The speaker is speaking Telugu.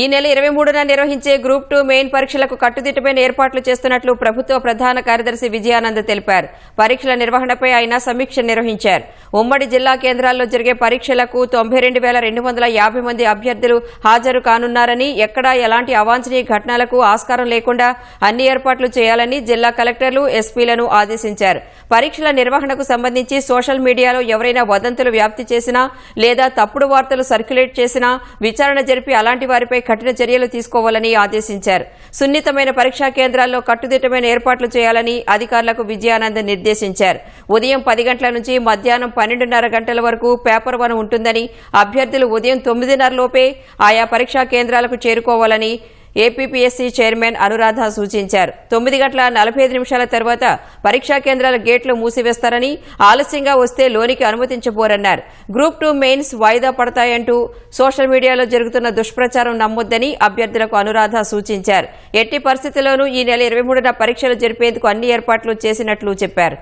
ఈ నెల ఇరవై మూడున నిర్వహించే గ్రూప్ టూ మెయిన్ పరీక్షలకు కట్టుదిట్టమైన ఏర్పాట్లు చేస్తున్నట్లు ప్రభుత్వ ప్రధాన కార్యదర్శి విజయానంద్ తెలిపారు. పరీక్షల నిర్వహణపై ఆయన సమీక్ష నిర్వహించారు. ఉమ్మడి జిల్లా కేంద్రాల్లో జరిగే పరీక్షలకు తొంభై రెండు వేల రెండు వందల యాభై మంది అభ్యర్థులు హాజరు కానున్నారని ఎక్కడా ఎలాంటి అవాంఛనీయ ఘటనలకు ఆస్కారం లేకుండా అన్ని ఏర్పాట్లు చేయాలని జిల్లా కలెక్టర్లు ఎస్పీలను ఆదేశించారు. పరీక్షల నిర్వహణకు సంబంధించి సోషల్ మీడియాలో ఎవరైనా వదంతులు వ్యాప్తి చేసినా లేదా తప్పుడు వార్తలు సర్క్యులేట్ చేసినా విచారణ జరిపి అలాంటి వారిపై కఠిన చర్యలు తీసుకోవాలని ఆదేశించారు. సున్నితమైన పరీక్షా కేంద్రాల్లో కట్టుదిట్టమైన ఏర్పాట్లు చేయాలని అధికారులకు విజయానంద్ నిర్దేశించారు. ఉదయం పది గంటల నుంచి మధ్యాహ్నం పన్నెండున్నర గంటల వరకు పేపర్ వన్ ఉంటుందని అభ్యర్థులు ఉదయం తొమ్మిదిన్నర లోపే ఆయా పరీక్షా కేంద్రాలకు చేరుకోవాలని ఏపీపీఎస్సీ చైర్మన్ అనురాధ సూచించారు. తొమ్మిది గంటల నలభై ఐదు నిమిషాల తర్వాత పరీక్షా కేంద్రాల గేట్లు మూసివేస్తారని ఆలస్యంగా వస్తే లోనికి అనుమతించబోరన్నారు. గ్రూప్ టూ మెయిన్స్ వాయిదా పడతాయంటూ సోషల్ మీడియాలో జరుగుతున్న దుష్ప్రచారం నమ్మొద్దని అభ్యర్థులకు అనురాధ సూచించారు. ఎట్టి పరిస్థితుల్లోనూ ఈ నెల ఇరవై మూడున పరీక్షలు జరిపేందుకు అన్ని ఏర్పాట్లు చేసినట్లు చెప్పారు.